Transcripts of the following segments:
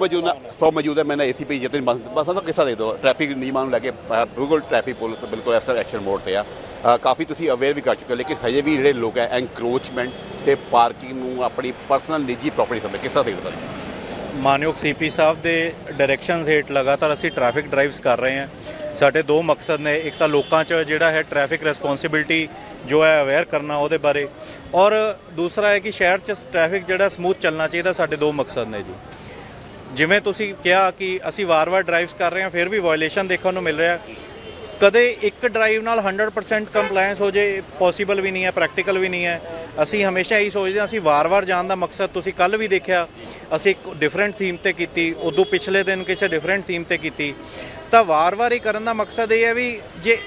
ਮੌਜੂਦ ਸੋ ਮੌਜੂਦ ਹੈ ਮੈਨੇ ਏਸੀਪੀ ਜਤਨ ਬਸ ਬਸ ਦਾ ਕਿੱਸਾ ਦੇ ਦਿਓ। ਟ੍ਰੈਫਿਕ ਨਿਯਮਾਂ ਨੂੰ ਲੈ ਕੇ ਅ, ਬਿਲਕੁਲ ਟ੍ਰੈਫਿਕ ਪੁਲਿਸ ਬਿਲਕੁਲ ਇਸ ਤਰ੍ਹਾਂ ਐਕਸ਼ਨ ਮੋਡ ਤੇ ਆ। ਕਾਫੀ ਤੁਸੀਂ ਅਵੇਅਰ ਵੀ ਕਰ ਚੁੱਕੇ ਹੋ ਲੇਕਿਨ ਹਜੇ ਵੀ ਜਿਹੜੇ ਲੋਕ ਹੈ ਐਨਕਰੋਚਮੈਂਟ ਤੇ ਪਾਰਕਿੰਗ ਨੂੰ ਆਪਣੀ ਪਰਸਨਲ ਨਿੱਜੀ ਪ੍ਰਾਪਰਟੀ ਸਮਝ ਕਿੱਸਾ ਦੇ ਦਿਓ ਮਾਨਯੋਗ ਸੀਪੀ ਸਾਹਿਬ ਦੇ ਡਾਇਰੈਕਸ਼ਨਸ ਹੇਠ ਲਗਾਤਾਰ ਅਸੀਂ ਟ੍ਰੈਫਿਕ ਡਰਾਈਵਸ ਕਰ ਰਹੇ ਹਾਂ। ਸਾਡੇ ਦੋ ਮਕਸਦ ਨੇ ਇੱਕ ਤਾਂ ਲੋਕਾਂ 'ਚ ਜਿਹੜਾ ਹੈ ਟ੍ਰੈਫਿਕ ਰਿਸਪੌਂਸਿਬਿਲਟੀ ਜੋ ਹੈ ਅਵੇਅਰ ਕਰਨਾ ਉਹਦੇ ਬਾਰੇ ਔਰ ਦੂਸਰਾ ਹੈ ਕਿ ਸ਼ਹਿਰ 'ਚ ਟ੍ਰੈਫਿਕ ਜਿਹੜਾ ਸਮੂਥ ਚੱਲਣਾ ਚਾਹੀਦਾ ਸਾਡੇ ਦੋ ਮਕਸਦ ਨੇ ਜੀ। ਜਿਵੇਂ ਤੁਸੀਂ ਕਿਹਾ ਕਿ ਅਸੀਂ ਵਾਰ-ਵਾਰ ਡਰਾਈਵਸ ਕਰ ਰਹੇ ਹਾਂ, ਫਿਰ ਵੀ ਵਾਇਓਲੇਸ਼ਨ ਦੇਖਣ ਨੂੰ ਮਿਲ ਰਿਹਾ। ਕਦੇ ਇੱਕ ਡਰਾਈਵ ਨਾਲ 100% ਕੰਪਲਾਈਂਸ ਹੋ ਜੇ ਪੋਸੀਬਲ ਵੀ ਨਹੀਂ ਹੈ ਪ੍ਰੈਕਟੀਕਲ ਵੀ ਨਹੀਂ ਹੈ। ਅਸੀਂ ਹਮੇਸ਼ਾ ਇਹੀ ਸੋਚਦੇ ਹਾਂ, ਅਸੀਂ ਵਾਰ-ਵਾਰ ਜਾਣ ਦਾ ਮਕਸਦ ਤੁਸੀਂ ਕੱਲ ਵੀ ਦੇਖਿਆ, ਅਸੀਂ ਇੱਕ ਡਿਫਰੈਂਟ ਥੀਮ ਤੇ ਕੀਤੀ, ਉਦੋਂ ਪਿਛਲੇ ਦਿਨ ਕਿਸੇ ਡਿਫਰੈਂਟ ਥੀਮ ਤੇ ਕੀਤੀ। ਤਾਂ ਵਾਰ-ਵਾਰ ਇਹ ਕਰਨ ਦਾ ਮਕਸਦ ਇਹ ਹੈ ਵੀ ਜੇ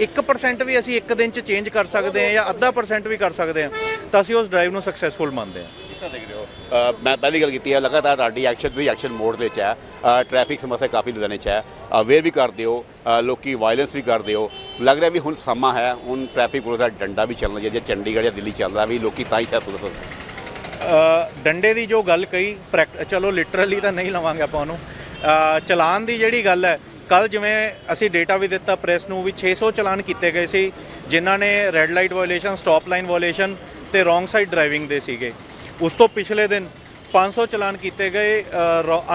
1% ਵੀ ਅਸੀਂ ਇੱਕ ਦਿਨ ਚ ਚੇਂਜ ਕਰ ਸਕਦੇ ਹਾਂ ਜਾਂ ਅੱਧਾ ਪਰਸੈਂਟ ਵੀ ਕਰ ਸਕਦੇ ਹਾਂ, ਤਾਂ ਅਸੀਂ ਉਸ ਡਰਾਈਵ ਨੂੰ ਸਕਸੈਸਫੁਲ ਮੰਨਦੇ ਹਾਂ। ਕਿੱਸਾ ਦੇਖ ਰਹੇ ਹੋ? ਮੈਂ ਪਹਿਲੀ ਗੱਲ ਕੀਤੀ ਹੈ ਲਗਾਤਾਰ ਤੁਹਾਡੀ ਐਕਸ਼ਨ ਦੀ ਐਕਸ਼ਨ ਮੋਡ ਦੇ ਵਿੱਚ ਹੈ। ਅ, ਟ੍ਰੈਫਿਕ ਸਮੱਸਿਆ ਕਾਫੀ ਲੁਧਿਆਣੇ 'ਚ ਹੈ। ਅਵੇਅਰ ਵੀ ਕਰਦੇ ਹੋ ਅ, ਲੋਕੀ ਵਾਇਲੈਂਸ ਵੀ ਕਰਦੇ ਹੋ। ਲੱਗ ਰਿਹਾ ਵੀ ਹੁਣ ਸਮਾਂ ਹੈ ਹੁਣ ਟ੍ਰੈਫਿਕ ਪੁਲਿਸ ਦਾ ਡੰਡਾ ਵੀ ਚੱਲਣਾ ਚਾਹੀਦਾ ਜੇ ਚੰਡੀਗੜ੍ਹ ਜਾਂ ਦਿੱਲੀ ਚੱਲਦਾ ਵੀ ਲੋਕੀ ਤਾਂ ਹੀ ਸ਼ਾਇਦ ਸੁਣ ਡੰਡੇ ਦੀ ਜੋ ਗੱਲ ਕਹੀ ਪ੍ਰੈਕ- ਚਲੋ ਲਿਟਰਲੀ ਤਾਂ ਨਹੀਂ ਲਵਾਂਗੇ ਆਪਾਂ ਉਹਨੂੰ। ਚਲਾਨ ਦੀ ਜਿਹੜੀ ਗੱਲ ਹੈ ਕੱਲ ਜਿਵੇਂ ਅਸੀਂ ਡੇਟਾ ਵੀ ਦਿੱਤਾ ਪ੍ਰੈਸ ਨੂੰ ਵੀ 600 ਚਲਾਨ ਕੀਤੇ ਗਏ ਸੀ ਜਿਨ੍ਹਾਂ ਨੇ red light violation stop line violation ਤੇ ਰੋਂਗ ਸਾਈਡ ਡਰਾਈਵਿੰਗ ਦੇ ਸੀਗੇ। ਉਸ ਤੋਂ ਪਿਛਲੇ ਦਿਨ 500 ਚਲਾਨ ਕੀਤੇ ਗਏ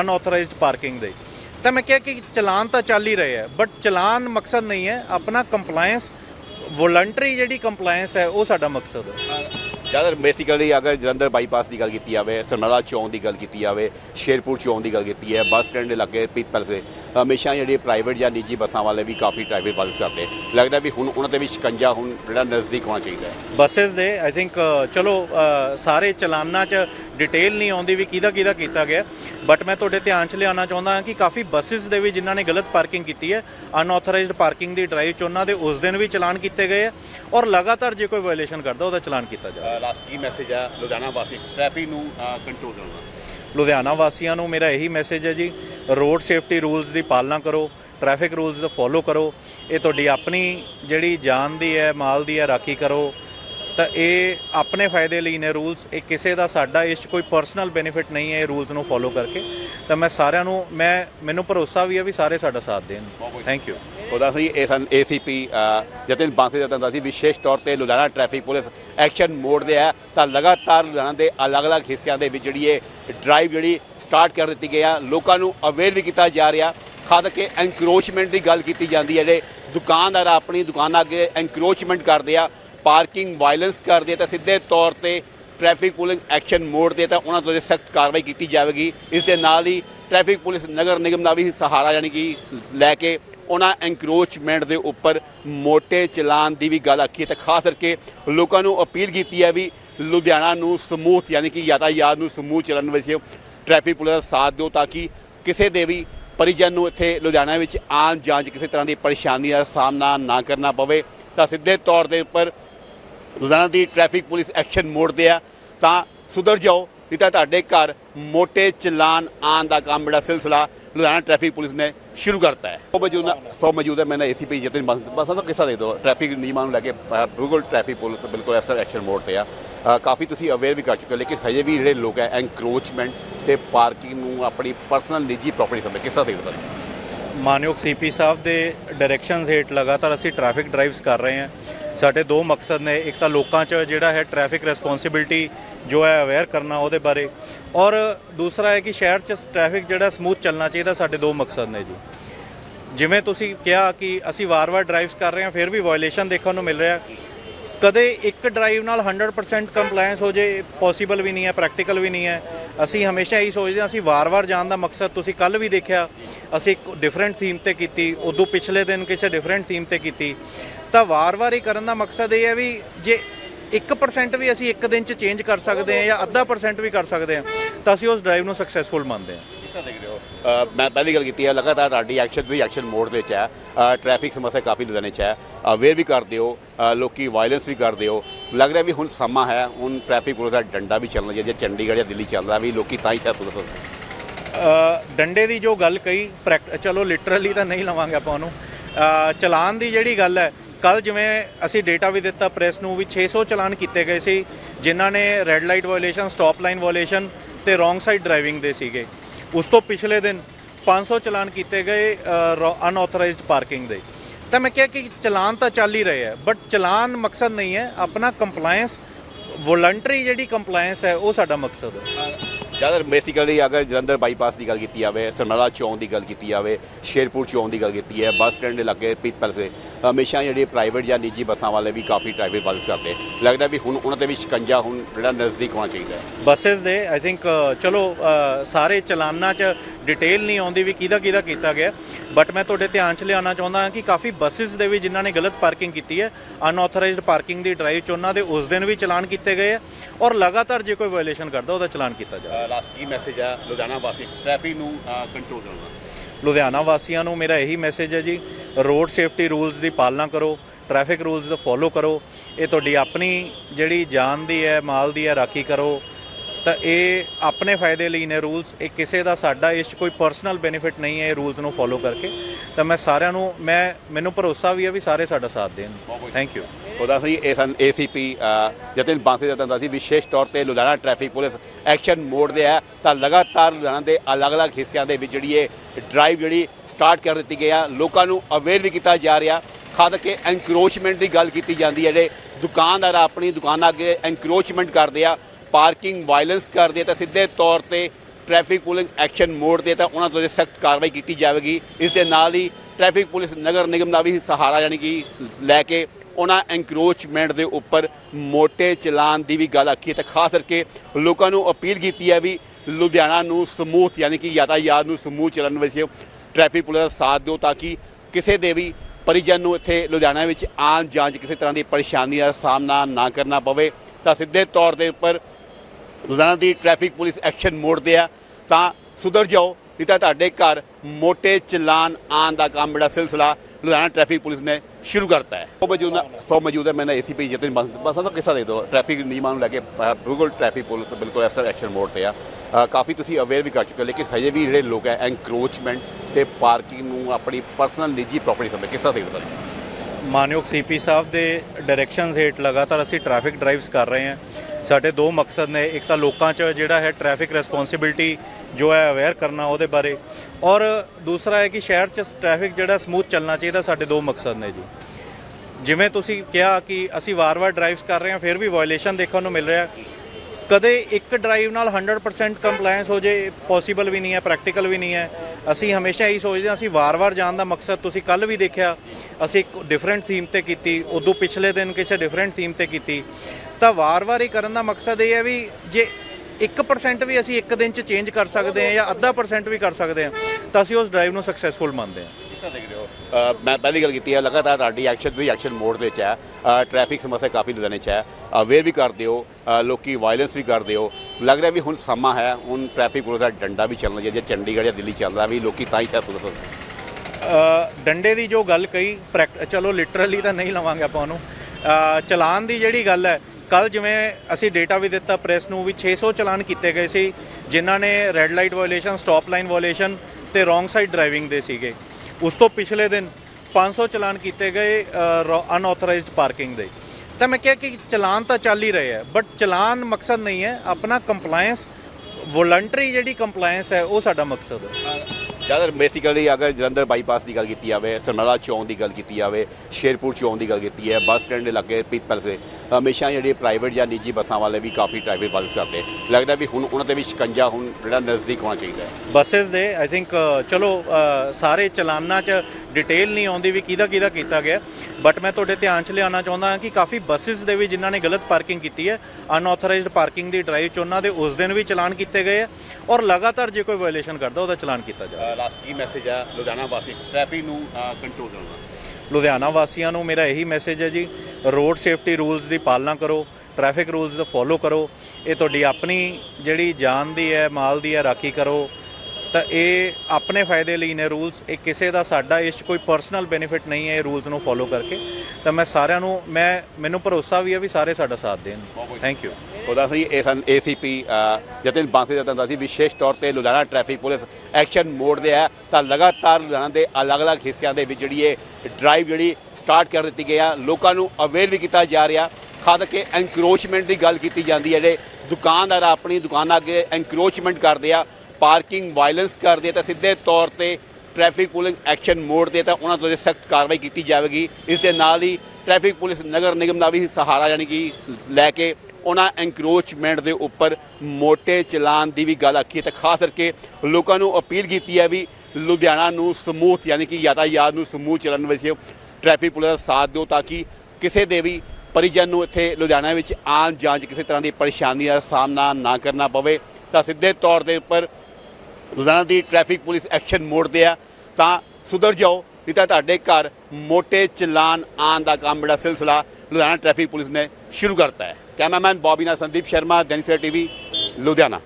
ਅਨਆਥੋਰਾਈਜ਼ਡ ਪਾਰਕਿੰਗ ਦੇ। ਤਾਂ ਮੈਂ ਕਿਹਾ ਕਿ ਚਲਾਨ ਤਾਂ ਚੱਲ ਹੀ ਰਹੇ ਹੈ ਬਟ ਚਲਾਨ ਮਕਸਦ ਨਹੀਂ ਹੈ, ਆਪਣਾ ਕੰਪਲਾਈਂਸ ਵੋਲੰਟਰੀ ਜਿਹੜੀ ਕੰਪਲਾਈਂਸ ਹੈ, ਉਹ ਸਾਡਾ ਮਕਸਦ ਹੈ। ਜ਼ਿਆਦਾ ਬੇਸਿਕਲੀ ਅਗਰ ਜਲੰਧਰ ਬਾਈਪਾਸ ਦੀ ਗੱਲ ਕੀਤੀ ਜਾਵੇ, ਸਰਨਾਲਾ ਚੌਂਕ ਦੀ ਗੱਲ ਕੀਤੀ ਜਾਵੇ, ਸ਼ੇਰਪੁਰ ਚੌਂਕ ਦੀ ਗੱਲ ਕੀਤੀ ਹੈ, ਬੱਸ ਸਟੈਂਡ ਦੇ ਲੱਗੇ ਪ੍ਰੀਤ ਪੈਲਸ ਹਮੇਸ਼ਾ ਜਿਹੜੇ ਪ੍ਰਾਈਵੇਟ ਜਾਂ ਨਿੱਜੀ ਬੱਸਾਂ ਵਾਲੇ ਵੀ ਕਾਫੀ ਟ੍ਰੈਫਿਕ ਪਾਲਿਸ ਕਰਦੇ ਲੱਗਦਾ ਵੀ ਹੁਣ ਉਹਨਾਂ ਤੇ ਵੀ ਸ਼ਿਕੰਜਾ ਹੁਣ ਜਿਹੜਾ ਨਜ਼ਦੀਕ ਹੋਣਾ ਚਾਹੀਦਾ ਹੈ। ਬੱਸਸ ਦੇ ਆਈ ਥਿੰਕ ਚਲੋ ਸਾਰੇ ਚਲਾਨਾਂ 'ਚ ਡਿਟੇਲ ਨਹੀਂ ਆਉਂਦੀ ਵੀ ਕਿਹਦਾ ਕਿਹਦਾ ਕੀਤਾ ਗਿਆ। ਬਟ ਮੈਂ ਤੁਹਾਡੇ ਧਿਆਨ 'ਚ ਲਿਆਉਣਾ ਚਾਹੁੰਦਾ ਹਾਂ ਕਿ ਕਾਫੀ ਬੱਸਸ ਦੇ ਵੀ ਜਿਨ੍ਹਾਂ ਨੇ ਗਲਤ ਪਾਰਕਿੰਗ ਕੀਤੀ ਹੈ ਅਨਆਥੋਰਾਈਜ਼ਡ ਪਾਰਕਿੰਗ ਦੀ ਡਰਾਈਵ 'ਚ ਉਹਨਾਂ ਦੇ ਉਸ ਦਿਨ ਵੀ ਚਲਾਨ ਕੀਤੇ ਗਏ ਔਰ ਲਗਾਤਾਰ ਜੇ ਕੋਈ ਵਾਇਓਲੇਸ਼ਨ ਕਰਦਾ ਉਹਦਾ ਚਲਾਨ ਕੀਤਾ ਜਾਵੇ। ਲਾਸਟ ਕੀ ਮੈਸੇਜ ਹੈ ਲੁਧਿਆਣਾ ਵਾਸੀ ਟ੍ਰੈਫਿਕ ਨੂੰ ਕੰਟਰੋਲ ਕਰਨ। ਦਾ ਲੁਧਿਆਣਾ ਵਾਸੀਆਂ ਨੂੰ ਮੇਰਾ ਇਹੀ ਮੈਸੇਜ ਹੈ ਜੀ ਰੋਡ ਸੇਫਟੀ ਰੂਲਸ ਦੀ ਪਾਲਣਾ ਕਰੋ, ਟ੍ਰੈਫਿਕ ਰੂਲਸ ਦਾ ਫੋਲੋ ਕਰੋ, ਇਹ ਤੁਹਾਡੀ ਆਪਣੀ ਜਿਹੜੀ ਜਾਨ ਦੀ ਹੈ, ਮਾਲ ਦੀ ਹੈ, ਰਾਖੀ ਕਰੋ। ਤਾਂ ਇਹ ਆਪਣੇ ਫਾਇਦੇ ਲਈ ਨੇ ਰੂਲਸ, ਇਹ ਕਿਸੇ ਦਾ ਸਾਡਾ, ਇਸ 'ਚ ਕੋਈ ਪਰਸਨਲ ਬੈਨੀਫਿਟ ਨਹੀਂ ਹੈ ਇਹ ਰੂਲਸ ਨੂੰ ਫੋਲੋ ਕਰਕੇ। ਤਾਂ ਮੈਂ ਸਾਰਿਆਂ ਨੂੰ, ਮੈਂ, ਮੈਨੂੰ ਭਰੋਸਾ ਵੀ ਹੈ ਵੀ ਸਾਰੇ ਸਾਡਾ ਸਾਥ ਦੇਣ। ਥੈਂਕ ਯੂ ਉਹਦਾ ਸੀ ਇਹ ਸਨ ਏਸੀਪੀ ਜਤਿਨ ਬਾਂਸੀ ਦਾ ਦੱਸਦਾ ਸੀ। ਵਿਸ਼ੇਸ਼ ਤੌਰ ਤੇ Ludhiana traffic police action mode ਦੇ ਹੈ। ਤਾਂ ਲਗਾਤਾਰ ਲੁਧਿਆਣਾ ਦੇ ਅਲੱਗ-ਅਲੱਗ ਹਿੱਸਿਆਂ ਦੇ ਵਿੱਚ ਜਿਹੜੀ ਇਹ ਡਰਾਈਵ ਜਿਹੜੀ ਸਟਾਰਟ ਕਰ ਦਿੱਤੀ ਗਈ ਆ, ਲੋਕਾਂ ਨੂੰ ਅਵੇਅਰ ਵੀ ਕੀਤਾ ਜਾ ਰਿਹਾ। ਖਾਸ ਕਰਕੇ ਐਨਕਰੋਚਮੈਂਟ ਦੀ ਗੱਲ ਕੀਤੀ ਜਾਂਦੀ ਹੈ। ਜਿਹੜੇ ਦੁਕਾਨਦਾਰ ਆਪਣੀ ਦੁਕਾਨਾਂ ਅੱਗੇ ਐਨਕਰੋਚਮੈਂਟ ਕਰਦੇ ਆ ਪਾਰਕਿੰਗ ਵਾਇਲੈਂਸ ਕਰਦੇ ਆ, ਤਾਂ ਸਿੱਧੇ ਤੌਰ ਤੇ ਟ੍ਰੈਫਿਕ ਪੁਲਿਸ ਐਕਸ਼ਨ ਮੋਡ ਤੇ ਤਾਂ ਉਹਨਾਂ ਤੋਂ ਸਖਤ ਕਾਰਵਾਈ ਕੀਤੀ ਜਾਵੇਗੀ। ਇਸ ਦੇ ਨਾਲ ਹੀ ਟ੍ਰੈਫਿਕ ਪੁਲਿਸ ਨਗਰ ਨਿਗਮ ਦਾ ਵੀ ਸਹਾਰਾ ਯਾਨੀ ਕਿ ਲੈ ਕੇ ਉਹਨਾਂ ਐਂਕਰੋਚਮੈਂਟ ਦੇ ਉੱਪਰ ਮੋਟੇ ਚਲਾਨ ਦੀ ਵੀ ਗੱਲ ਆਖੀ ਤੇ ਖਾਸ ਕਰਕੇ ਲੋਕਾਂ ਨੂੰ ਅਪੀਲ ਕੀਤੀ ਹੈ ਵੀ ਲੁਧਿਆਣਾ ਨੂੰ ਸਮੂਥ ਯਾਨੀ ਕਿ ਯਾਤਾਯਾਤ ਨੂੰ ਸਮੂਹ ਚਲਣ ਵਿੱਚ ਟ੍ਰੈਫਿਕ ਪੁਲਿਸ ਦਾ ਸਾਥ ਦਿਓ ਤਾਂ ਕਿ ਕਿਸੇ ਦੇ ਵੀ ਪਰਿਜਨ ਨੂੰ ਇੱਥੇ ਲੁਧਿਆਣਾ ਵਿੱਚ ਆਉਣ ਜਾਂਚ ਕਿਸੇ ਤਰ੍ਹਾਂ ਦੀ ਪਰੇਸ਼ਾਨੀ ਦਾ ਸਾਹਮਣਾ ਨਾ ਕਰਨਾ ਪਵੇ। ਤਾਂ ਸਿੱਧੇ ਤੌਰ ਦੇ ਉੱਪਰ ਲੁਧਿਆਣਾ ਦੀ ਟ੍ਰੈਫਿਕ ਪੁਲਿਸ ਐਕਸ਼ਨ ਮੋੜ ਤੇ ਆ। ਤਾਂ ਸੁਧਰ ਜਾਓ, ਨਹੀਂ ਤਾਂ ਤੁਹਾਡੇ ਘਰ ਮੋਟੇ ਚਲਾਨ ਆਉਣ ਦਾ ਕੰਮ ਜਿਹੜਾ ਸਿਲਸਿਲਾ ਲੁਧਿਆਣਾ ਟ੍ਰੈਫਿਕ ਪੁਲਿਸ ਨੇ ਸ਼ੁਰੂ ਕਰਤਾ ਹੈ। ਉਹ ਮੌਜੂਦ ਸੋ ਮੌਜੂਦ ਹੈ ਮੈਨੇ ਏਸੀਪੀ ਜਤਨ ਬਸ ਬਸ ਦਾ ਕਿੱਸਾ ਦੇ ਦਿਓ? ਟ੍ਰੈਫਿਕ ਨਿਯਮਾਂ ਨੂੰ ਲੈ ਕੇ ਅ, ਬਿਲਕੁਲ ਟ੍ਰੈਫਿਕ ਪੁਲਿਸ ਬਿਲਕੁਲ ਇਸ ਤਰ੍ਹਾਂ ਐਕਸ਼ਨ ਮੋਡ ਤੇ ਆ। ਕਾਫੀ ਤੁਸੀਂ ਅਵੇਅਰ ਵੀ ਕਰ ਚੁੱਕੇ ਹੋ ਲੇਕਿਨ ਹਜੇ ਵੀ ਜਿਹੜੇ ਲੋਕ ਹੈ ਐਨਕਰੋਚਮੈਂਟ ਤੇ ਪਾਰਕਿੰਗ ਨੂੰ ਆਪਣੀ ਪਰਸਨਲ ਨਿੱਜੀ ਪ੍ਰਾਪਰਟੀ ਸਮਝ ਕਿੱਸਾ ਦੇ ਦਿਓ? ਮਾਨਯੋਗ ਸੀਪੀ ਸਾਹਿਬ ਦੇ ਡਾਇਰੈਕਸ਼ਨਸ ਹੇਠ ਲਗਾਤਾਰ ਅਸੀਂ ਟ੍ਰੈਫਿਕ ਡਰਾਈਵਸ ਕਰ ਰਹੇ ਹਾਂ। ਸਾਡੇ ਦੋ ਮਕਸਦ ਨੇ, ਇੱਕ ਤਾਂ ਲੋਕਾਂ 'ਚ ਜਿਹੜਾ ਹੈ ਟ੍ਰੈਫਿਕ ਰਿਸਪੌਂਸਿਬਿਲਟੀ ਜੋ ਹੈ ਅਵੇਅਰ ਕਰਨਾ ਉਹਦੇ ਬਾਰੇ ਔਰ ਦੂਸਰਾ ਹੈ ਕਿ ਸ਼ਹਿਰ 'ਚ ਟ੍ਰੈਫਿਕ ਜਿਹੜਾ ਸਮੂਥ ਚੱਲਣਾ ਚਾਹੀਦਾ ਸਾਡੇ ਦੋ ਮਕਸਦ ਨੇ ਜੀ। ਜਿਵੇਂ ਤੁਸੀਂ ਕਿਹਾ ਕਿ ਅਸੀਂ ਵਾਰ-ਵਾਰ ਡਰਾਈਵਸ ਕਰ ਰਹੇ ਹਾਂ, ਫਿਰ ਵੀ ਵਾਇਲੇਸ਼ਨ ਦੇਖਣ ਨੂੰ ਮਿਲ ਰਿਹਾ। ਕਦੇ ਇੱਕ ਡਰਾਈਵ ਨਾਲ 100% ਕੰਪਲਾਈਂਸ ਹੋ ਜੇ ਪੋਸੀਬਲ ਵੀ ਨਹੀਂ ਹੈ ਪ੍ਰੈਕਟੀਕਲ ਵੀ ਨਹੀਂ ਹੈ। ਅਸੀਂ ਹਮੇਸ਼ਾ ਇਹੀ ਸੋਚਦੇ ਹਾਂ, ਅਸੀਂ ਵਾਰ-ਵਾਰ ਜਾਣ ਦਾ ਮਕਸਦ ਤੁਸੀਂ ਕੱਲ ਵੀ ਦੇਖਿਆ, ਅਸੀਂ ਇੱਕ ਡਿਫਰੈਂਟ ਥੀਮ ਤੇ ਕੀਤੀ, ਉਦੋਂ ਪਿਛਲੇ ਦਿਨ ਕਿਸੇ ਡਿਫਰੈਂਟ ਥੀਮ ਤੇ ਕੀਤੀ। ਤਾਂ ਵਾਰ-ਵਾਰ ਹੀ ਕਰਨ ਦਾ ਮਕਸਦ ਇਹ ਹੈ ਵੀ ਜੇ 1% ਵੀ ਅਸੀਂ ਇੱਕ ਦਿਨ ਚ ਚੇਂਜ ਕਰ ਸਕਦੇ ਹਾਂ ਜਾਂ ਅੱਧਾ ਪਰਸੈਂਟ ਵੀ ਕਰ ਸਕਦੇ ਹਾਂ, ਤਾਂ ਅਸੀਂ ਉਸ ਡਰਾਈਵ ਨੂੰ ਸਕਸੈਸਫੁਲ ਮੰਨਦੇ ਹਾਂ। ਕਿੱਸਾ ਦੇਖ ਰਹੇ ਹੋ? ਮੈਂ ਪਹਿਲੀ ਗੱਲ ਕੀਤੀ ਹੈ ਲਗਾਤਾਰ ਤੁਹਾਡੀ ਐਕਸ਼ਨ ਦੀ ਐਕਸ਼ਨ ਮੋਡ ਦੇ ਵਿੱਚ ਹੈ। ਅ, ਟ੍ਰੈਫਿਕ ਸਮੱਸਿਆ ਕਾਫੀ ਲੁਧਿਆਣੇ 'ਚ ਹੈ। ਅਵੇਅਰ ਵੀ ਕਰਦੇ ਹੋ ਅ, ਲੋਕੀ ਵਾਇਲੈਂਸ ਵੀ ਕਰਦੇ ਹੋ। ਲੱਗ ਰਿਹਾ ਵੀ ਹੁਣ ਸਮਾਂ ਹੈ ਹੁਣ ਟ੍ਰੈਫਿਕ ਪੁਲਿਸ ਦਾ ਡੰਡਾ ਵੀ ਚੱਲਣਾ ਚਾਹੀਦਾ ਜੇ ਚੰਡੀਗੜ੍ਹ ਜਾਂ ਦਿੱਲੀ ਚੱਲਦਾ ਵੀ ਲੋਕੀ ਤਾਂ ਹੀ ਸ਼ਾਇਦ ਸੁਣ ਡੰਡੇ ਦੀ ਜੋ ਗੱਲ ਕਹੀ ਪ੍ਰੈਕ- ਚਲੋ ਲਿਟਰਲੀ ਤਾਂ ਨਹੀਂ ਲਵਾਂਗੇ ਆਪਾਂ ਉਹਨੂੰ। ਚਲਾਨ ਦੀ ਜਿਹੜੀ ਗੱਲ ਹੈ ਕੱਲ ਜਿਵੇਂ ਅਸੀਂ ਡੇਟਾ ਵੀ ਦਿੱਤਾ ਪ੍ਰੈਸ ਨੂੰ ਵੀ 600 ਚਲਾਨ ਕੀਤੇ ਗਏ ਸੀ ਜਿਨ੍ਹਾਂ ਨੇ red light violation stop line violation ਤੇ ਰੋਂਗ ਸਾਈਡ ਡਰਾਈਵਿੰਗ ਦੇ ਸੀਗੇ। ਉਸ ਤੋਂ ਪਿਛਲੇ ਦਿਨ 500 ਚਲਾਨ ਕੀਤੇ ਗਏ ਅਨਆਥੋਰਾਈਜ਼ਡ ਪਾਰਕਿੰਗ ਦੇ। ਤਾਂ ਮੈਂ ਕਿਹਾ ਕਿ ਚਲਾਨ ਤਾਂ ਚੱਲ ਹੀ ਰਹੇ ਹੈ ਬਟ ਚਲਾਨ ਮਕਸਦ ਨਹੀਂ ਹੈ, ਆਪਣਾ ਕੰਪਲਾਈਂਸ ਵੋਲੰਟਰੀ ਜਿਹੜੀ ਕੰਪਲਾਈਂਸ ਹੈ, ਉਹ ਸਾਡਾ ਮਕਸਦ ਹੈ। ਜ਼ਿਆਦਾ ਬੇਸਿਕਲੀ ਅਗਰ ਜਲੰਧਰ ਬਾਈਪਾਸ ਦੀ ਗੱਲ ਕੀਤੀ ਜਾਵੇ ਸਰਮਲਾ ਚੌਂਕ ਦੀ ਗੱਲ ਕੀਤੀ ਜਾਵੇ, ਸ਼ੇਰਪੁਰ ਚੌਂਕ ਦੀ ਗੱਲ ਕੀਤੀ ਹੈ ਬੱਸ ਸਟੈਂਡ ਦੇ ਲੱਗੇ ਪੀਤ ਪੈਲਸੇ ਹਮੇਸ਼ਾ ਜਿਹੜੇ ਪ੍ਰਾਈਵੇਟ ਜਾਂ ਨਿੱਜੀ ਬੱਸਾਂ ਵਾਲੇ ਵੀ ਕਾਫੀ ਟ੍ਰੈਫਿਕ ਪਾਲਿਸ ਕਰਦੇ ਲੱਗਦਾ ਵੀ ਹੁਣ ਉਹਨਾਂ ਦੇ ਵਿੱਚ ਸ਼ਿਕੰਜਾ ਹੁਣ ਜਿਹੜਾ ਨਜ਼ਦੀਕ ਹੋਣਾ ਚਾਹੀਦਾ ਹੈ। ਬੱਸਸ ਦੇ ਆਈ ਥਿੰਕ ਚਲੋ ਸਾਰੇ ਚਲਾਨਾਂ 'ਚ ਡਿਟੇਲ ਨਹੀਂ ਆਉਂਦੀ ਵੀ ਕਿਹਦਾ ਕਿਹਦਾ ਕੀਤਾ ਗਿਆ। ਬਟ ਮੈਂ ਤੁਹਾਡੇ ਧਿਆਨ 'ਚ ਲਿਆਉਣਾ ਚਾਹੁੰਦਾ ਹਾਂ ਕਿ ਕਾਫੀ ਬੱਸਸ ਦੇ ਵੀ ਜਿਨ੍ਹਾਂ ਨੇ ਗਲਤ ਪਾਰਕਿੰਗ ਕੀਤੀ ਹੈ ਅਨਆਥੋਰਾਈਜ਼ਡ ਪਾਰਕਿੰਗ ਦੀ ਡਰਾਈਵ 'ਚ ਉਹਨਾਂ ਦੇ ਉਸ ਦਿਨ ਵੀ ਚਲਾਨ ਕੀਤੇ ਗਏ ਔਰ ਲਗਾਤਾਰ ਜੇ ਕੋਈ ਵਾਇਓਲੇਸ਼ਨ ਕਰਦਾ ਉਹਦਾ ਚਲਾਨ ਕੀਤਾ ਜਾਵੇ। ਲਾਸਟ ਕੀ ਮੈਸੇਜ ਹੈ ਲੁਧਿਆਣਾ ਵਾਸੀ ਟ੍ਰੈਫਿਕ ਨੂੰ ਕੰਟਰੋਲ ਕਰਨ ਲੁਧਿਆਣਾ ਵਾਸੀਆਂ ਨੂੰ ਮੇਰਾ ਇਹੀ ਮੈਸੇਜ ਹੈ ਜੀ ਰੋਡ ਸੇਫਟੀ ਰੂਲਸ ਦੀ ਪਾਲਣਾ ਕਰੋ ਟ੍ਰੈਫਿਕ ਰੂਲਸ ਦਾ ਫੋਲੋ ਕਰੋ ਇਹ ਤੁਹਾਡੀ ਆਪਣੀ ਜਿਹੜੀ ਜਾਨ ਦੀ ਹੈ ਮਾਲ ਦੀ ਹੈ ਰਾਖੀ ਕਰੋ ਤਾਂ ਇਹ ਆਪਣੇ ਫਾਇਦੇ ਲਈ ਨੇ ਰੂਲਸ। ਇਹ ਕਿਸੇ ਦਾ ਸਾਡਾ, ਇਸ 'ਚ ਕੋਈ ਪਰਸਨਲ ਬੈਨੀਫਿਟ ਨਹੀਂ ਹੈ ਇਹ ਰੂਲਸ ਨੂੰ ਫੋਲੋ ਕਰਕੇ। ਤਾਂ ਮੈਂ ਸਾਰਿਆਂ ਨੂੰ, ਮੈਂ, ਮੈਨੂੰ ਭਰੋਸਾ ਵੀ ਹੈ ਵੀ ਸਾਰੇ ਸਾਡਾ ਸਾਥ ਦੇਣ। ਥੈਂਕ ਯੂ ਉਹਦਾ ਸੀ ਇਹ ਸਨ ਏਸੀਪੀ ਜਤਿਨ ਬਾਂਸੇ ਦਾ ਦੱਸਦਾ ਸੀ, ਵਿਸ਼ੇਸ਼ ਤੌਰ ਤੇ Ludhiana traffic police action mode ਦੇ ਹੈ ਤਾਂ ਲਗਾਤਾਰ ਲੁਧਿਆਣਾ ਦੇ ਅਲੱਗ-ਅਲੱਗ ਹਿੱਸਿਆਂ ਦੇ ਵਿੱਚ ਜਿਹੜੀ ਇਹ ਡਰਾਈਵ ਜਿਹੜੀ ਸਟਾਰਟ ਕਰ ਦਿੱਤੀ ਗਈ ਆ, ਲੋਕਾਂ ਨੂੰ ਅਵੇਅਰ ਵੀ ਕੀਤਾ ਜਾ ਰਿਹਾ। ਖਾਦ ਕੇ ਐਨਕਰੋਚਮੈਂਟ ਦੀ ਗੱਲ ਕੀਤੀ ਜਾਂਦੀ ਹੈ, ਜਿਹੜੇ ਦੁਕਾਨਦਾਰ ਆਪਣੀ ਦੁਕਾਨਾਂ ਅੱਗੇ ਐਨਕਰੋਚਮੈਂਟ ਕਰਦੇ ਆ ਪਾਰਕਿੰਗ ਵਾਇਲੈਂਸ ਕਰਦੇ ਆ ਤਾਂ ਸਿੱਧੇ ਤੌਰ ਤੇ ਟ੍ਰੈਫਿਕ ਪੁਲਿਸ ਐਕਸ਼ਨ ਮੋਡ ਦੇ ਤਾਂ ਉਹਨਾਂ ਤੋਂ ਸਖਤ ਕਾਰਵਾਈ ਕੀਤੀ ਜਾਵੇਗੀ। ਇਸ ਦੇ ਨਾਲ ਹੀ ਟ੍ਰੈਫਿਕ ਪੁਲਿਸ ਨਗਰ ਨਿਗਮ ਦਾ ਵੀ ਸਹਾਰਾ ਯਾਨੀ ਕਿ ਲੈ ਕੇ ਉਹਨਾਂ ਐਨਕਰੋਚਮੈਂਟ ਦੇ ਉੱਪਰ ਮੋਟੇ ਚਲਾਨ ਦੀ ਵੀ ਗੱਲ ਆਖੀ ਤਾਂ ਖਾਸ ਕਰਕੇ ਲੋਕਾਂ ਨੂੰ ਅਪੀਲ ਕੀਤੀ ਹੈ ਵੀ ਲੁਧਿਆਣਾ ਨੂੰ ਸਮੂਥ ਯਾਨੀ ਕਿ ਯਾਤਾਯਾਤ ਨੂੰ ਸਮੂਥ ਚੱਲਣ ਵਿੱਚ ਟ੍ਰੈਫਿਕ ਪੁਲਿਸ ਦਾ ਸਾਥ ਦਿਓ ਤਾਂ ਕਿ ਕਿਸੇ ਦੇ ਵੀ ਪਰਿਜਨ ਨੂੰ ਇੱਥੇ ਲੁਧਿਆਣਾ ਵਿੱਚ ਆਉਣ ਜਾਣ 'ਚ ਕਿਸੇ ਤਰ੍ਹਾਂ ਦੀ ਪਰੇਸ਼ਾਨੀ ਦਾ ਸਾਹਮਣਾ ਨਾ ਕਰਨਾ ਪਵੇ। ਤਾਂ ਸਿੱਧੇ ਤੌਰ ਦੇ ਉੱਪਰ ਲੁਧਿਆਣਾ ਦੀ ਟ੍ਰੈਫਿਕ ਪੁਲਿਸ ਐਕਸ਼ਨ ਮੋਡ ਤੇ ਆ। ਤਾਂ ਸੁਧਰ ਜਾਓ ਨਹੀਂ ਤਾਂ ਤੁਹਾਡੇ ਘਰ ਮੋਟੇ ਚਲਾਨ ਆਉਣ ਦਾ ਕੰਮ ਜਿਹੜਾ ਸਿਲਸਿਲਾ ਲੁਧਿਆਣਾ ਟ੍ਰੈਫਿਕ ਪੁਲਿਸ ਨੇ ਸ਼ੁਰੂ ਕਰਤਾ ਹੈ। ਉਹ ਮੌਜੂਦ ਸੋ ਮੌਜੂਦ ਹੈ ਮੈਨੇ ਏਸੀਪੀ ਜਤਨ ਬਸ ਬਸ ਦਾ ਕਿੱਸਾ ਦੇ ਦਿਓ। ਟ੍ਰੈਫਿਕ ਨਿਯਮਾਂ ਨੂੰ ਲੈ ਕੇ ਬਿਲਕੁਲ ਟ੍ਰੈਫਿਕ ਪੁਲਿਸ ਬਿਲਕੁਲ ਇਸ ਤਰ੍ਹਾਂ ਐਕਸ਼ਨ ਮੋਡ ਤੇ ਆ। ਕਾਫੀ ਤੁਸੀਂ ਅਵੇਅਰ ਵੀ ਕਰ ਚੁੱਕੇ ਹੋ, ਲੇਕਿਨ ਹਜੇ ਵੀ ਜਿਹੜੇ ਲੋਕ ਹੈ ਐਨਕਰੋਚਮੈਂਟ ਤੇ ਪਾਰਕਿੰਗ ਨੂੰ ਆਪਣੀ ਪਰਸਨਲ ਨਿੱਜੀ ਪ੍ਰਾਪਰਟੀ ਸਮਝ ਕਿੱਸਾ ਦੇ ਦਿਓ ਮਾਨਯੋਗ ਸੀਪੀ ਸਾਹਿਬ ਦੇ ਡਾਇਰੈਕਸ਼ਨਸ ਹੇਠ ਲਗਾਤਾਰ ਅਸੀਂ ਟ੍ਰੈਫਿਕ ਡਰਾਈਵਸ ਕਰ ਰਹੇ ਹਾਂ। ਸਾਡੇ ਦੋ ਮਕਸਦ ਨੇ, ਇੱਕ ਤਾਂ ਲੋਕਾਂ 'ਚ ਜਿਹੜਾ ਹੈ ਟ੍ਰੈਫਿਕ ਰਿਸਪੌਂਸਿਬਿਲਟੀ ਜੋ ਹੈ ਅਵੇਅਰ ਕਰਨਾ ਉਹਦੇ ਬਾਰੇ ਔਰ ਦੂਸਰਾ ਹੈ ਕਿ ਸ਼ਹਿਰ 'ਚ ਟ੍ਰੈਫਿਕ ਜਿਹੜਾ ਸਮੂਥ ਚੱਲਣਾ ਚਾਹੀਦਾ ਸਾਡੇ ਦੋ ਮਕਸਦ ਨੇ ਜੀ। ਜਿਵੇਂ ਤੁਸੀਂ ਕਿਹਾ ਕਿ ਅਸੀਂ ਵਾਰ-ਵਾਰ ਡਰਾਈਵਸ ਕਰ ਰਹੇ ਹਾਂ, ਫਿਰ ਵੀ ਵਾਇਲੇਸ਼ਨ ਦੇਖਣ ਨੂੰ ਮਿਲ ਰਿਹਾ। ਕਦੇ ਇੱਕ ਡਰਾਈਵ ਨਾਲ 100% ਕੰਪਲਾਈਂਸ ਹੋ ਜੇ ਪੋਸੀਬਲ ਵੀ ਨਹੀਂ ਹੈ ਪ੍ਰੈਕਟੀਕਲ ਵੀ ਨਹੀਂ ਹੈ। ਅਸੀਂ ਹਮੇਸ਼ਾ ਇਹੀ ਸੋਚਦੇ ਹਾਂ, ਅਸੀਂ ਵਾਰ-ਵਾਰ ਜਾਣ ਦਾ ਮਕਸਦ ਤੁਸੀਂ ਕੱਲ ਵੀ ਦੇਖਿਆ, ਅਸੀਂ ਇੱਕ ਡਿਫਰੈਂਟ ਥੀਮ ਤੇ ਕੀਤੀ, ਉਦੋਂ ਪਿਛਲੇ ਦਿਨ ਕਿਸੇ ਡਿਫਰੈਂਟ ਥੀਮ ਤੇ ਕੀਤੀ। ਤਾਂ ਵਾਰ-ਵਾਰ ਹੀ ਕਰਨ ਦਾ ਮਕਸਦ ਇਹ ਹੈ ਵੀ ਜੇ 1% ਵੀ ਅਸੀਂ ਇੱਕ ਦਿਨ ਚ ਚੇਂਜ ਕਰ ਸਕਦੇ ਹਾਂ ਜਾਂ ਅੱਧਾ ਪਰਸੈਂਟ ਵੀ ਕਰ ਸਕਦੇ ਹਾਂ ਤਾਂ ਅਸੀਂ ਉਸ ਡਰਾਈਵ ਨੂੰ ਸਕਸੈਸਫੁਲ ਮੰਨਦੇ ਹਾਂ। ਕਿਸਾ ਦੇਖ ਰਹੇ ਹੋ? ਅ, ਮੈਂ ਪਹਿਲੀ ਗੱਲ ਕੀਤੀ ਹੈ ਲਗਾਤਾਰ ਤੁਹਾਡੀ ਐਕਸ਼ਨ ਦੀ ਐਕਸ਼ਨ ਮੋਡ ਦੇ ਵਿੱਚ ਹੈ। ਅ, ਟ੍ਰੈਫਿਕ ਸਮੱਸਿਆ ਕਾਫੀ ਲੁਧਿਆਣੇ 'ਚ ਹੈ। ਅਵੇਅਰ ਵੀ ਕਰਦੇ ਹੋ ਅ, ਲੋਕੀ ਵਾਇਲੈਂਸ ਵੀ ਕਰਦੇ ਹੋ। ਲੱਗ ਰਿਹਾ ਵੀ ਹੁਣ ਸਮਾਂ ਹੈ ਹੁਣ ਟ੍ਰੈਫਿਕ ਪੁਲਿਸ ਦਾ ਡੰਡਾ ਵੀ ਚੱਲਣਾ ਚਾਹੀਦਾ ਜੇ ਚੰਡੀਗੜ੍ਹ ਜਾਂ ਦਿੱਲੀ ਚੱਲਦਾ ਵੀ ਲੋਕੀ ਤਾਂ ਹੀ ਸੁਧਰ ਸਕਦੇ। ਅ, ਡੰਡੇ ਦੀ ਜੋ ਗੱਲ ਕਹੀ ਪ੍ਰੈਕ- ਚਲੋ ਲਿਟਰਲੀ ਤਾਂ ਨਹੀਂ ਲਵਾਂਗੇ ਆਪਾਂ ਉਹਨੂੰ। ਅ, ਚਲਾਨ ਦੀ ਜਿਹੜੀ ਗੱਲ ਹੈ ਕੱਲ ਜਿਵੇਂ ਅਸੀਂ ਡੇਟਾ ਵੀ ਦਿੱਤਾ ਪ੍ਰੈਸ ਨੂੰ ਵੀ 600 ਚਲਾਨ ਕੀਤੇ ਗਏ ਸੀ, ਜਿਨ੍ਹਾਂ ਨੇ red light violation stop line violation ਤੇ ਰੋਂਗ ਸਾਈਡ ਡਰਾਈਵਿੰਗ ਦੇ ਸੀਗੇ। ਉਸ ਤੋਂ ਪਿਛਲੇ ਦਿਨ 500 ਚਲਾਨ ਕੀਤੇ ਗਏ ਅਨਆਥੋਰਾਈਜ਼ਡ ਪਾਰਕਿੰਗ ਦੇ। ਤਾਂ ਮੈਂ ਕਿਹਾ ਕਿ ਚਲਾਨ ਤਾਂ ਚੱਲ ਹੀ ਰਹੇ ਹੈ ਬਟ ਚਲਾਨ ਮਕਸਦ ਨਹੀਂ ਹੈ, ਆਪਣਾ ਕੰਪਲਾਈਂਸ ਵੋਲੰਟਰੀ ਜਿਹੜੀ ਕੰਪਲਾਈਂਸ ਹੈ, ਉਹ ਸਾਡਾ ਮਕਸਦ ਹੈ। ਜ਼ਿਆਦਾ ਬੇਸਿਕਲੀ ਅਗਰ ਜਲੰਧਰ ਬਾਈਪਾਸ ਦੀ ਗੱਲ ਕੀਤੀ ਜਾਵੇ ਸਰਮਲਾ ਚੌਂਕ ਦੀ ਗੱਲ ਕੀਤੀ ਜਾਵੇ, ਸ਼ੇਰਪੁਰ ਚੌਂਕ ਦੀ ਗੱਲ ਕੀਤੀ ਹੈ, ਬੱਸ ਸਟੈਂਡ ਦੇ ਲੱਗੇ ਪੀਤ ਪੈਲਸੇ ਹਮੇਸ਼ਾ ਜਿਹੜੇ ਪ੍ਰਾਈਵੇਟ ਜਾਂ ਨਿੱਜੀ ਬੱਸਾਂ ਵਾਲੇ ਵੀ ਕਾਫੀ ਟ੍ਰੈਫਿਕ ਪਾਲਿਸ ਕਰਦੇ ਲੱਗਦਾ ਵੀ ਹੁਣ ਉਹਨਾਂ 'ਤੇ ਵੀ ਸ਼ਿਕੰਜਾ ਹੁਣ ਜਿਹੜਾ ਨਜ਼ਦੀਕ ਹੋਣਾ ਚਾਹੀਦਾ ਹੈ। ਬੱਸਸ ਦੇ ਆਈ ਥਿੰਕ ਚਲੋ ਸਾਰੇ ਚਲਾਨਾਂ 'ਚ ਡਿਟੇਲ ਨਹੀਂ ਆਉਂਦੀ ਵੀ ਕਿਹਦਾ ਕਿਹਦਾ ਕੀਤਾ ਗਿਆ। ਬਟ ਮੈਂ ਤੁਹਾਡੇ ਧਿਆਨ 'ਚ ਲਿਆਉਣਾ ਚਾਹੁੰਦਾ ਹਾਂ ਕਿ ਕਾਫੀ ਬੱਸਸ ਦੇ ਵੀ ਜਿਨ੍ਹਾਂ ਨੇ ਗਲਤ ਪਾਰਕਿੰਗ ਕੀਤੀ ਹੈ ਅਨਆਥੋਰਾਈਜ਼ਡ ਪਾਰਕਿੰਗ ਦੀ ਡਰਾਈਵ 'ਚ ਉਹਨਾਂ ਦੇ ਉਸ ਦਿਨ ਵੀ ਚਲਾਨ ਕੀਤੇ ਗਏ ਹੈ ਔਰ ਲਗਾਤਾਰ ਜੇ ਕੋਈ ਵਾਇਓਲੇਸ਼ਨ ਕਰਦਾ ਉਹਦਾ ਚਲਾਨ ਕੀਤਾ ਜਾਵੇ। ਲਾਸਟ ਕੀ ਮੈਸੇਜ ਹੈ? ਲੁਧਿਆਣਾ ਵਾਸੀ ਟ੍ਰੈਫਿਕ ਨੂੰ ਕੰਟਰੋਲ ਕਰਨ ਦਾ ਲੁਧਿਆਣਾ ਵਾਸੀਆਂ ਨੂੰ ਮੇਰਾ ਇਹੀ ਮੈਸੇਜ ਹੈ ਜੀ ਰੋਡ ਸੇਫਟੀ ਰੂਲਸ ਦੀ ਪਾਲਣਾ ਕਰੋ ਟ੍ਰੈਫਿਕ ਰੂਲਸ ਦਾ ਫੋਲੋ ਕਰੋ ਇਹ ਤੁਹਾਡੀ ਆਪਣੀ ਜਿਹੜੀ ਜਾਨ ਦੀ ਹੈ ਮਾਲ ਦੀ ਹੈ ਰਾਖੀ ਕਰੋ ਤਾਂ ਇਹ ਆਪਣੇ ਫਾਇਦੇ ਲਈ ਨੇ ਰੂਲਸ। ਇਹ ਕਿਸੇ ਦਾ ਸਾਡਾ ਇਸ 'ਚ ਕੋਈ ਪਰਸਨਲ ਬੈਨੀਫਿਟ ਨਹੀਂ ਹੈ ਇਹ ਰੂਲਸ ਨੂੰ ਫੋਲੋ ਕਰਕੇ। ਤਾਂ ਮੈਂ ਸਾਰਿਆਂ ਨੂੰ ਮੈਂ ਮੈਨੂੰ ਭਰੋਸਾ ਵੀ ਹੈ ਵੀ ਸਾਰੇ ਸਾਡਾ ਸਾਥ ਦੇਣ। ਥੈਂਕ ਯੂ ਉਹਦਾ ਸੀ ਇਹ ਸਨ ਏਸੀਪੀ ਜਤਿਨ ਬਾਂਸੇ ਦਾ ਦੱਸਦਾ ਸੀ ਵਿਸ਼ੇਸ਼ ਤੌਰ ਤੇ Ludhiana traffic police action mode ਦੇ ਹੈ। ਤਾਂ ਲਗਾਤਾਰ ਲੁਧਿਆਣਾ ਦੇ ਅਲੱਗ-ਅਲੱਗ ਹਿੱਸਿਆਂ ਦੇ ਵਿੱਚ ਜਿਹੜੀ ਇਹ ਡਰਾਈਵ ਜਿਹੜੀ ਸਟਾਰਟ ਕਰ ਦਿੱਤੀ ਗਈ ਆ ਲੋਕਾਂ ਨੂੰ ਅਵੇਅਰ ਵੀ ਕੀਤਾ ਜਾ ਰਿਹਾ। ਖਾਸ ਕਰਕੇ ਐਨਕਰੋਚਮੈਂਟ ਦੀ ਗੱਲ ਕੀਤੀ ਜਾਂਦੀ ਹੈ ਜਿਹੜੇ ਦੁਕਾਨਦਾਰ ਆਪਣੀ ਦੁਕਾਨਾਂ ਅੱਗੇ ਐਨਕਰੋਚਮੈਂਟ ਕਰਦੇ ਆ ਪਾਰਕਿੰਗ ਵਾਇਲੈਂਸ ਕਰਦੇ ਤਾਂ ਸਿੱਧੇ ਤੌਰ ਤੇ ਟ੍ਰੈਫਿਕ ਪੁਲਿਸ ਐਕਸ਼ਨ ਮੋੜ ਦੇ ਤਾਂ ਉਹਨਾਂ ਤੋਂ ਸਖਤ ਕਾਰਵਾਈ ਕੀਤੀ ਜਾਵੇਗੀ। ਇਸ ਦੇ ਨਾਲ ਹੀ ਟ੍ਰੈਫਿਕ ਪੁਲਿਸ ਨਗਰ ਨਿਗਮ ਦਾ ਵੀ ਸਹਾਰਾ ਯਾਨੀ ਕਿ ਲੈ ਕੇ ਉਹਨਾਂ ਐਨਕਰੋਚਮੈਂਟ ਦੇ ਉੱਪਰ ਮੋਟੇ ਚਲਾਨ ਦੀ ਵੀ ਗੱਲ ਆਖੀ ਹੈ। ਤਾਂ ਖਾਸ ਕਰਕੇ ਲੋਕਾਂ ਨੂੰ ਅਪੀਲ ਕੀਤੀ ਹੈ ਵੀ ਲੁਧਿਆਣਾ ਨੂੰ ਸਮੂਥ ਯਾਨੀ ਕਿ ਯਾਤਾਯਾਤ ਨੂੰ ਸਮੂਥ ਚਲਾਉਣ ਵਿੱਚ ਟ੍ਰੈਫਿਕ ਪੁਲਿਸ ਦਾ ਸਾਥ ਦਿਓ ਤਾਂ ਕਿ ਕਿਸੇ ਦੇ ਵੀ ਪਰਿਜਨ ਨੂੰ ਇੱਥੇ ਲੁਧਿਆਣਾ ਵਿੱਚ ਆਉਣ ਜਾਂਚ ਕਿਸੇ ਤਰ੍ਹਾਂ ਦੀ ਪਰੇਸ਼ਾਨੀ ਦਾ ਸਾਹਮਣਾ ਨਾ ਕਰਨਾ ਪਵੇ। ਤਾਂ ਸਿੱਧੇ ਤੌਰ ਦੇ ਉੱਪਰ ਲੁਧਿਆਣਾ ਦੀ ਟ੍ਰੈਫਿਕ ਪੁਲਿਸ ਐਕਸ਼ਨ ਮੋੜ ਤੇ ਆ। ਤਾਂ ਸੁਧਰ ਜਾਓ, ਨਹੀਂ ਤਾਂ ਤੁਹਾਡੇ ਘਰ ਮੋਟੇ ਚਲਾਨ ਆਉਣ ਦਾ ਕੰਮ ਜਿਹੜਾ ਸਿਲਸਿਲਾ ਲੁਧਿਆਣਾ ਟ੍ਰੈਫਿਕ ਪੁਲਿਸ ਨੇ ਸ਼ੁਰੂ ਕਰਤਾ ਹੈ। ਕੈਮਰਾਮੈਨ ਬੌਬੀ ਨਾਲ ਸੰਦੀਪ ਸ਼ਰਮਾ ਦੈਨਿਕ ਟੀਵੀ, ਲੁਧਿਆਣਾ।